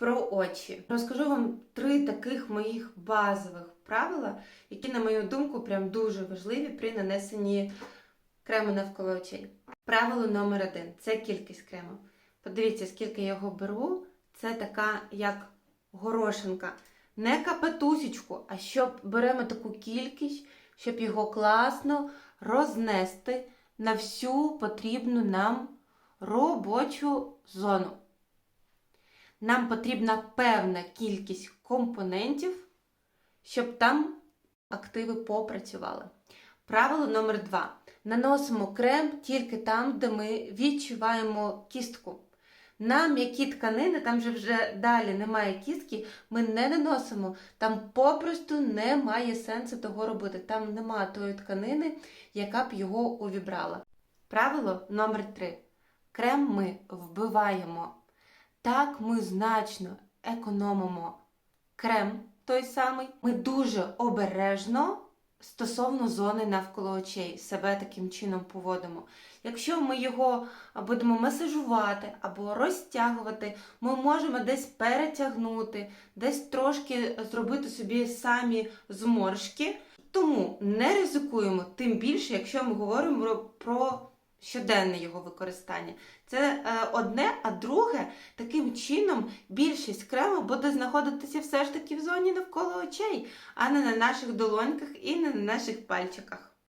про очі. Розкажу вам три таких моїх базових правила, які, на мою думку, прям дуже важливі при нанесенні крему навколо очей. Правило номер один це кількість крему. Подивіться, скільки я його беру. Це така як горошинка. Не капетусічку, а щоб беремо таку кількість, щоб його класно рознести на всю потрібну нам робочу зону. Нам потрібна певна кількість компонентів, щоб там активи попрацювали. Правило номер два. Наносимо крем тільки там, де ми відчуваємо кістку. На м'які тканини, там же вже далі немає кістки, ми не наносимо. Там попросту немає сенсу того робити. Там немає тої тканини, яка б його увібрала. Правило номер 3. Крем ми вбиваємо. Так ми значно економимо крем той самий. Ми дуже обережно стосовно зони навколо очей себе таким чином поводимо. Якщо ми його будемо масажувати або розтягувати, ми можемо десь перетягнути, десь трошки зробити собі самі зморшки. Тому не ризикуємо, тим більше, якщо ми говоримо про- щоденне його використання. Це е, одне, а друге, таким чином більшість крему буде знаходитися все ж таки в зоні навколо очей, а не на наших долоньках і не на наших пальчиках.